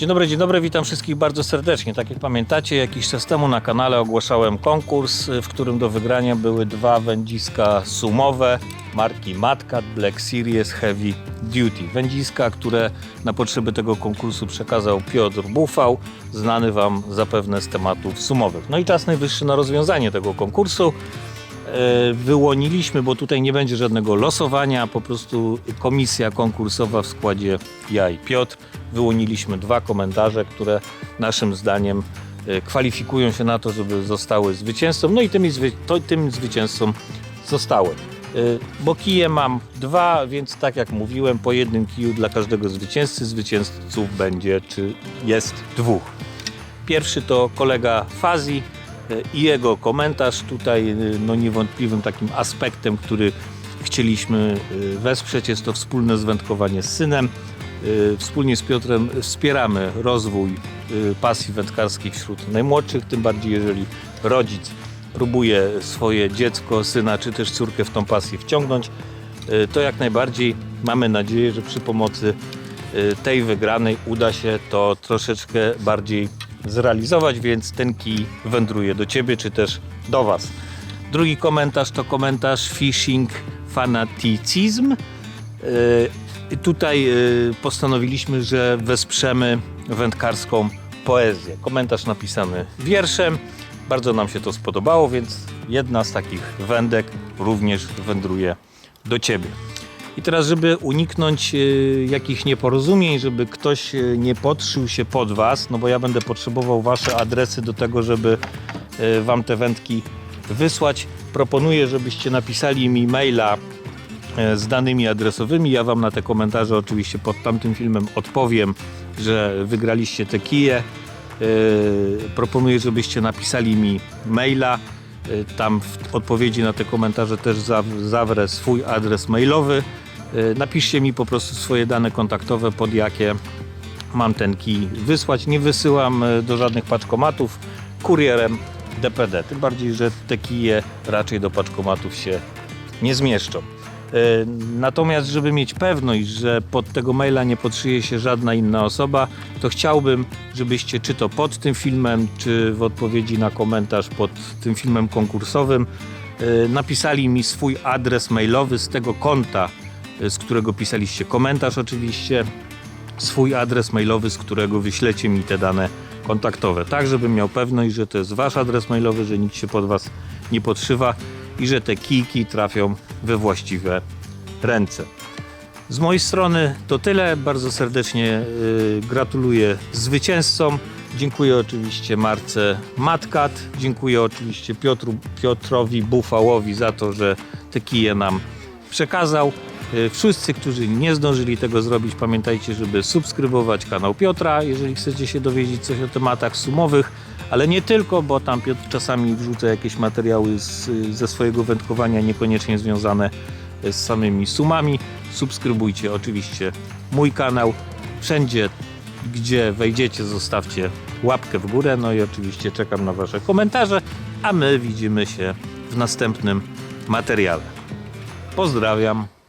Dzień dobry, dzień dobry, witam wszystkich bardzo serdecznie. Tak jak pamiętacie, jakiś czas temu na kanale ogłaszałem konkurs, w którym do wygrania były dwa wędziska sumowe marki Matcat Black Series Heavy Duty. Wędziska, które na potrzeby tego konkursu przekazał Piotr Bufał, znany Wam zapewne z tematów sumowych. No i czas najwyższy na rozwiązanie tego konkursu. E, wyłoniliśmy, bo tutaj nie będzie żadnego losowania, po prostu komisja konkursowa w składzie ja i Piotr. Wyłoniliśmy dwa komentarze, które naszym zdaniem e, kwalifikują się na to, żeby zostały zwycięzcą. No i tymi, zwy, to, tym zwycięzcą zostały. E, Bo kije mam dwa, więc tak jak mówiłem, po jednym kiju dla każdego zwycięzcy. Zwycięzców będzie, czy jest dwóch. Pierwszy to kolega Fazi i jego komentarz tutaj e, no niewątpliwym takim aspektem, który chcieliśmy e, wesprzeć jest to wspólne zwędkowanie z synem. E, Wspólnie z Piotrem wspieramy rozwój e, pasji wędkarskiej wśród najmłodszych, tym bardziej jeżeli rodzic próbuje swoje dziecko, syna czy też córkę w tą pasję wciągnąć, e, to jak najbardziej mamy nadzieję, że przy pomocy tej wygranej uda się to troszeczkę bardziej zrealizować, więc ten kij wędruje do Ciebie, czy też do Was. Drugi komentarz to komentarz Fishing Fanatycizm. Y, Tutaj y, postanowiliśmy, że wesprzemy wędkarską poezję. Komentarz napisany wierszem. Bardzo nam się to spodobało, więc jedna z takich wędek również wędruje do Ciebie. I teraz, żeby uniknąć y, jakichś nieporozumień, żeby ktoś y, nie podszył się pod Was, no bo ja będę potrzebował Wasze adresy do tego, żeby y, Wam te wędki wysłać, proponuję, żebyście napisali mi maila z danymi adresowymi. Ja Wam na te komentarze oczywiście pod tamtym filmem odpowiem, że wygraliście te kije. Proponuję, żebyście napisali mi maila. Tam w odpowiedzi na te komentarze też zaw- zawrę swój adres mailowy. E, Napiszcie mi po prostu swoje dane kontaktowe, pod jakie mam ten kij wysłać. Nie wysyłam e, do żadnych paczkomatów kurierem DPD. Tym bardziej, że te kije raczej do paczkomatów się nie zmieszczą. E, Natomiast, żeby mieć pewność, że pod tego maila nie podszyje się żadna inna osoba, to chciałbym, żebyście czy to pod tym filmem, czy w odpowiedzi na komentarz pod tym filmem konkursowym napisali mi swój adres mailowy z tego konta, z którego pisaliście komentarz oczywiście, swój adres mailowy, z którego wyślecie mi te dane kontaktowe. Tak, żebym miał pewność, że to jest wasz adres mailowy, że nikt się pod was nie podszywa i że te kijki trafią we właściwe ręce. Z mojej strony to tyle. Bardzo serdecznie y, gratuluję zwycięzcom. Dziękuję oczywiście marce Matkat. Dziękuję oczywiście Piotru, Piotrowi Bufałowi za to, że te kije nam przekazał. Y, Wszyscy, którzy nie zdążyli tego zrobić, pamiętajcie, żeby subskrybować kanał Piotra, jeżeli chcecie się dowiedzieć coś o tematach sumowych, ale nie tylko, bo tam Piotr czasami wrzuca jakieś materiały z, ze swojego wędkowania niekoniecznie związane z samymi sumami. Subskrybujcie oczywiście mój kanał. Wszędzie, gdzie wejdziecie, zostawcie łapkę w górę. No i oczywiście czekam na Wasze komentarze, a my widzimy się w następnym materiale. Pozdrawiam.